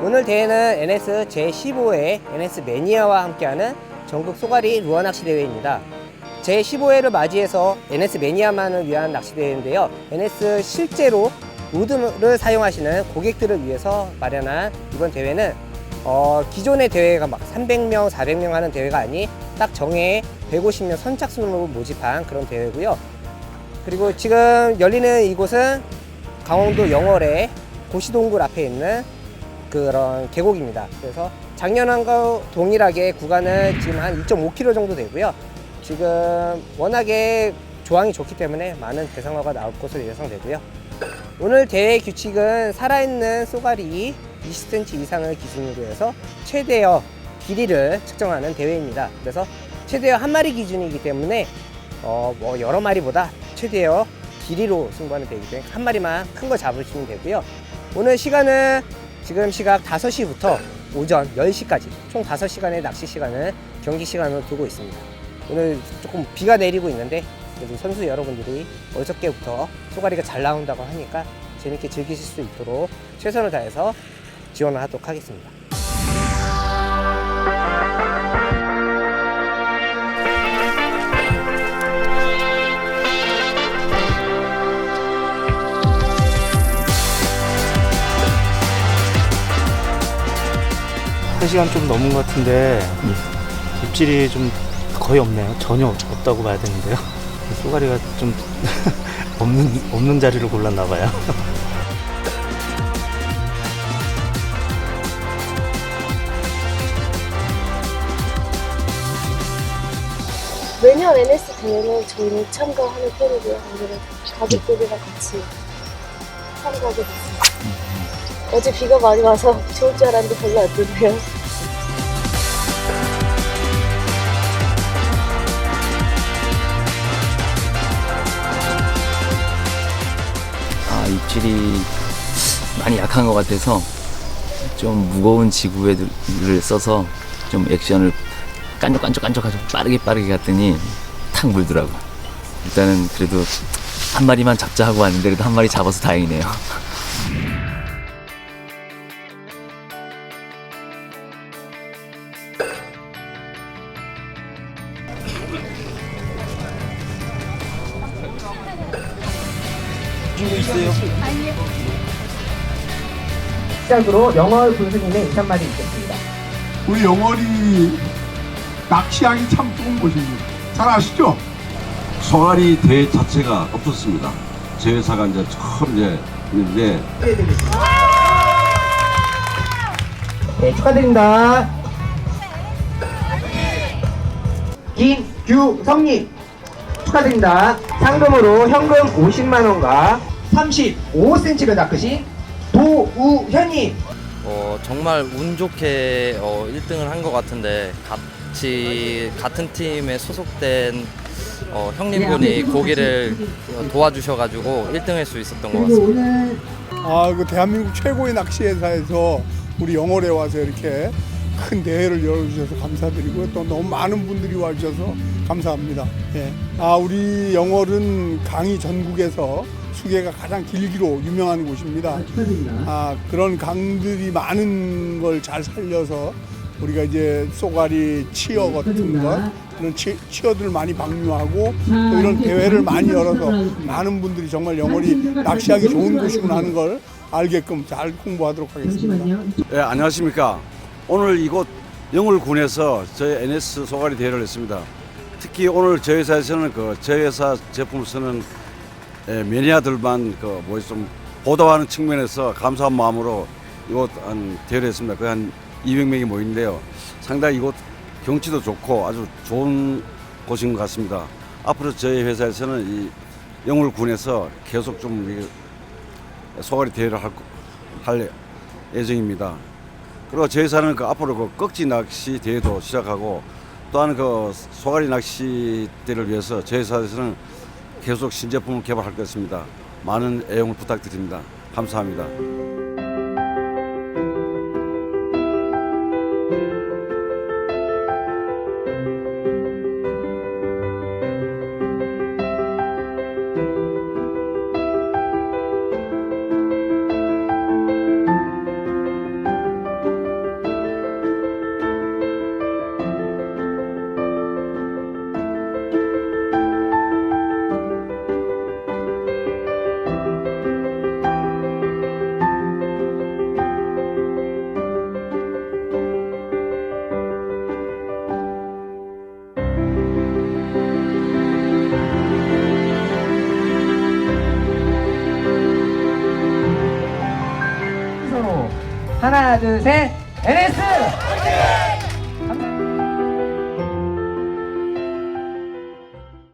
오늘 대회는 NS 제15회 NS 매니아와 함께하는 전국 쏘가리 루어 낚시 대회입니다. 제15회를 맞이해서 NS 매니아만을 위한 낚시 대회인데요. NS 실제로 로드를 사용하시는 고객들을 위해서 마련한 이번 대회는 어, 기존의 대회가 막 300명, 400명 하는 대회가 아닌 딱 정해 150명 선착순으로 모집한 그런 대회고요. 그리고 지금 열리는 이곳은 강원도 영월의 고시동굴 앞에 있는 그런 계곡입니다. 그래서 작년과 동일하게 구간은 지금 한 2.5km 정도 되고요. 지금 워낙에 조항이 좋기 때문에 많은 대상어가 나올 것으로 예상되고요. 오늘 대회 규칙은 살아있는 쏘가리 20cm 이상을 기준으로 해서 최대어 길이를 측정하는 대회입니다. 그래서 최대어 한 마리 기준이기 때문에 어, 뭐 여러 마리보다 최대어 길이로 승부하는 대회이기 때문에 한 마리만 큰 거 잡으시면 되고요. 오늘 시간은 지금 시각 5시부터 오전 10시까지 총 5시간의 낚시 시간을 경기 시간으로 두고 있습니다. 오늘 조금 비가 내리고 있는데 그래도 선수 여러분들이 어저께부터 쏘가리가 잘 나온다고 하니까 재밌게 즐기실 수 있도록 최선을 다해서 지원을 하도록 하겠습니다. 한 시간 좀 넘은 것 같은데 입질이 좀 거의 없네요. 전혀 없다고 봐야 되는데요. 쏘가리가 좀 없는 없는 자리를 골랐나 봐요. 매년 NS 대회는 저희는 참가하는 편이고요. 오늘은 가족들이랑 같이 참가하게 됐습니다. 어제 비가 많이 와서 좋을 줄 알았는데 별로 안 좋네요. 아, 입질이 많이 약한 것 같아서 좀 무거운 지구회를 써서 좀 액션을 깐족깐족깐족 아주 빠르게 빠르게 갔더니 탁 물더라고. 일단은 그래도 한 마리만 잡자 하고 왔는데 그래도 한 마리 잡아서 다행이네요. 시작으로 영월 군수님의 인사말이 있겠습니다. 우리 영월이 낚시하기 참 좋은 곳입니다. 잘 아시죠? 송아리 대회 자체가 없었습니다. 제 회사가 이제 처음 이제 있는데 네, 축하드립니다. 김규성님 축하드립니다. 상금으로 현금 50만 원과 35cm를 낚으신 도우현님 어, 정말 운 좋게 어, 1등을 한 것 같은데 같이 같은 팀에 소속된 어, 형님분이 고기를 어, 도와주셔가지고 1등 할 수 있었던 것 같습니다. 아, 그 대한민국 최고의 낚시 회사에서 우리 영월에 와서 이렇게 큰 대회를 열어주셔서 감사드리고요. 또 너무 많은 분들이 와주셔서 감사합니다. 예. 아, 우리 영월은 강이 전국에서 수계가 가장 길기로 유명한 곳입니다. 아, 그런 강들이 많은 걸 잘 살려서 우리가 이제 쏘가리, 치어 같은 것 그런 치, 치어들을 많이 방류하고 또 이런 대회를 많이 열어서 많은 분들이 정말 영월이 낚시하기 좋은 곳이구나 하는 걸 알게끔 잘 홍보하도록 하겠습니다. 예, 안녕하십니까. 오늘 이곳 영월군에서 저희 NS 소가리 대회를 했습니다. 특히 오늘 저희 회사에서는 그 저희 회사 제품을 쓰는 예, 매니아들만 그 뭐 좀 보도하는 측면에서 감사한 마음으로 이곳 한 대회를 했습니다. 거의 한 200명이 모이는데요. 상당히 이곳 경치도 좋고 아주 좋은 곳인 것 같습니다. 앞으로 저희 회사에서는 이 영월군에서 계속 좀 소가리 대회를 할, 할 예정입니다. 그리고 저희 회사는 그 앞으로 그 꺽지 낚시 대회도 시작하고 또한 그 소가리 낚시대를 위해서 저희 회사에서는 계속 신제품을 개발할 것입니다. 많은 애용을 부탁드립니다. 감사합니다. 하나, 둘, 셋. NS!